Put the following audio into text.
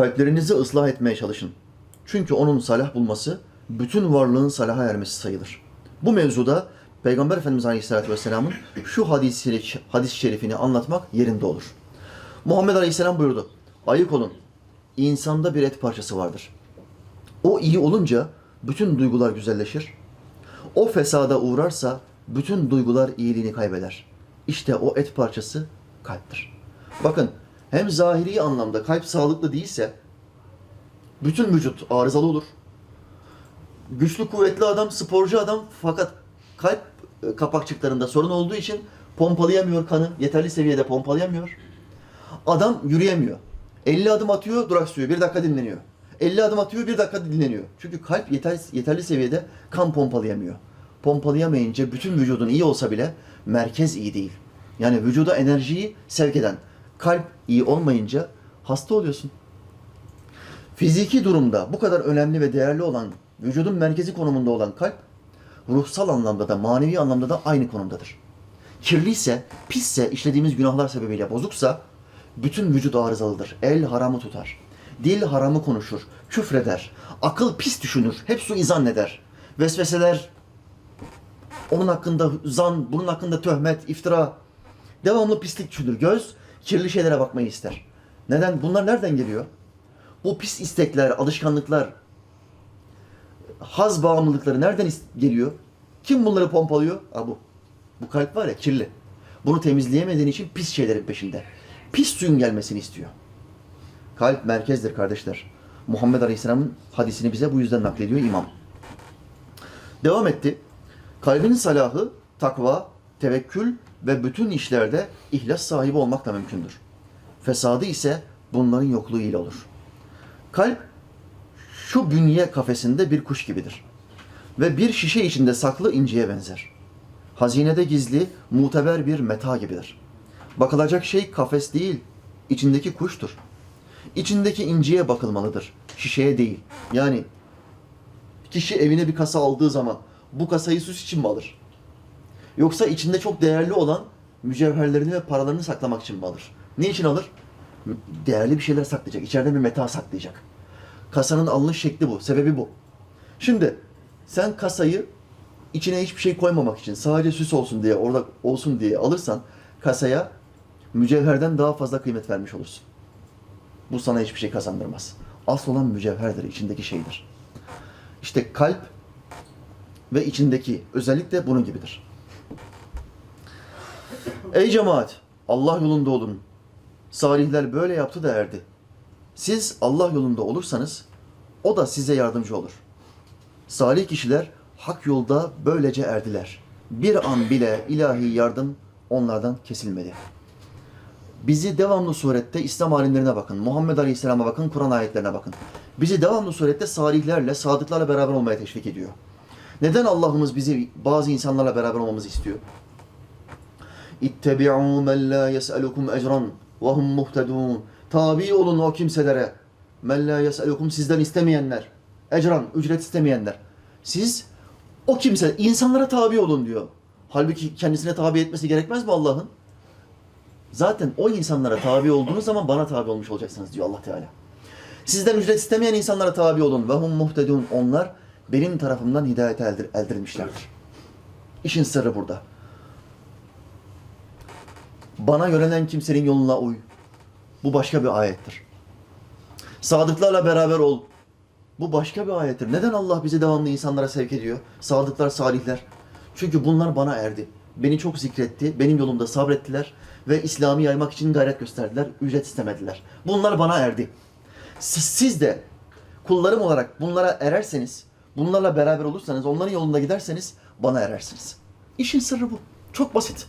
Kalplerinizi ıslah etmeye çalışın. Çünkü onun salah bulması bütün varlığın salaha ermesi sayılır. Bu mevzuda Peygamber Efendimiz Aleyhisselatü Vesselam'ın şu hadis-i hadis şerifini anlatmak yerinde olur. Muhammed Aleyhisselam buyurdu. Ayık olun. İnsanda bir et parçası vardır. O iyi olunca bütün duygular güzelleşir. O fesada uğrarsa bütün duygular iyiliğini kaybeder. İşte o et parçası kalptir. Bakın hem zahiri anlamda kalp sağlıklı değilse bütün vücut arızalı olur. Güçlü kuvvetli adam, sporcu adam fakat kalp e, kapakçıklarında sorun olduğu için pompalayamıyor kanı, yeterli seviyede pompalayamıyor. Adam yürüyemiyor. 50 adım atıyor, duraksıyor. Bir dakika dinleniyor. 50 adım atıyor, bir dakika dinleniyor. Çünkü kalp yeter, yeterli seviyede kan pompalayamıyor. Pompalayamayınca bütün vücudun iyi olsa bile merkez iyi değil. Yani vücuda enerjiyi sevk eden kalp iyi olmayınca hasta oluyorsun. Fiziki durumda bu kadar önemli ve değerli olan vücudun merkezi konumunda olan kalp ruhsal anlamda da manevi anlamda da aynı konumdadır. Kirliyse, pisse, işlediğimiz günahlar sebebiyle bozuksa bütün vücut arızalıdır. El haramı tutar. Dil haramı konuşur, küfreder. Akıl pis düşünür, hep suizan eder. Vesveseler, onun hakkında zan, bunun hakkında töhmet, iftira. Devamlı pislik düşünür. Göz kirli şeylere bakmayı ister. Neden? Bunlar nereden geliyor? Bu pis istekler, alışkanlıklar, haz bağımlılıkları nereden geliyor? Kim bunları pompalıyor? Ha bu. Bu kalp var ya kirli. Bunu temizleyemediğin için pis şeylerin peşinde. Pis suyun gelmesini istiyor. Kalp merkezdir kardeşler. Muhammed Aleyhisselam'ın hadisini bize bu yüzden naklediyor imam. Devam etti. Kalbin salahı, takva, tevekkül ve bütün işlerde ihlas sahibi olmakla mümkündür. Fesadı ise bunların yokluğu ile olur. Kalp şu bünye kafesinde bir kuş gibidir. Ve bir şişe içinde saklı inciye benzer. Hazinede gizli, muteber bir meta gibidir. Bakılacak şey kafes değil, içindeki kuştur. İçindeki inciye bakılmalıdır, şişeye değil. Yani kişi evine bir kasa aldığı zaman bu kasayı süs için mi alır? Yoksa içinde çok değerli olan mücevherlerini ve paralarını saklamak için mi alır? Ne için alır? Değerli bir şeyler saklayacak. İçeride bir meta saklayacak. Kasanın alınış şekli bu. Sebebi bu. Şimdi sen kasayı içine hiçbir şey koymamak için sadece süs olsun diye orada olsun diye alırsan kasaya mücevherden daha fazla kıymet vermiş olursun. Bu sana hiçbir şey kazandırmaz. Asıl olan mücevherdir, içindeki şeydir. İşte kalp ve içindeki özellik de bunun gibidir. Ey cemaat! Allah yolunda olun. Salihler böyle yaptı da erdi. Siz Allah yolunda olursanız o da size yardımcı olur. Salih kişiler hak yolda böylece erdiler. Bir an bile ilahi yardım onlardan kesilmedi. Bizi devamlı surette İslam alimlerine bakın, Muhammed Aleyhisselam'a bakın, Kur'an ayetlerine bakın. Bizi devamlı surette salihlerle, sadıklarla beraber olmaya teşvik ediyor. Neden Allah'ımız bizi bazı insanlarla beraber olmamızı istiyor? Men lâ yes'elukum ecran ve hum muhtedûn. Tabi olun o kimselere. Men lâ yes'elukum sizden istemeyenler. Ecran, ücret istemeyenler. Siz o kimse, insanlara tabi olun diyor. Halbuki kendisine tabi etmesi gerekmez mi Allah'ın? Zaten o insanlara tabi olduğunuz zaman bana tabi olmuş olacaksınız diyor Allah Teala. Sizden ücret istemeyen insanlara tabi olun. Ve hum muhtedun. Onlar benim tarafımdan hidayete eldir, eldirilmişlerdir. İşin sırrı burada. Bana yönelen kimsenin yoluna uy. Bu başka bir ayettir. Sadıklarla beraber ol. Bu başka bir ayettir. Neden Allah bizi devamlı insanlara sevk ediyor? Sadıklar, salihler. Çünkü bunlar bana erdi. Beni çok zikretti, benim yolumda sabrettiler ve İslam'ı yaymak için gayret gösterdiler, ücret istemediler. Bunlar bana erdi. Siz, siz de kullarım olarak bunlara ererseniz, bunlarla beraber olursanız, onların yolunda giderseniz bana erersiniz. İşin sırrı bu. Çok basit.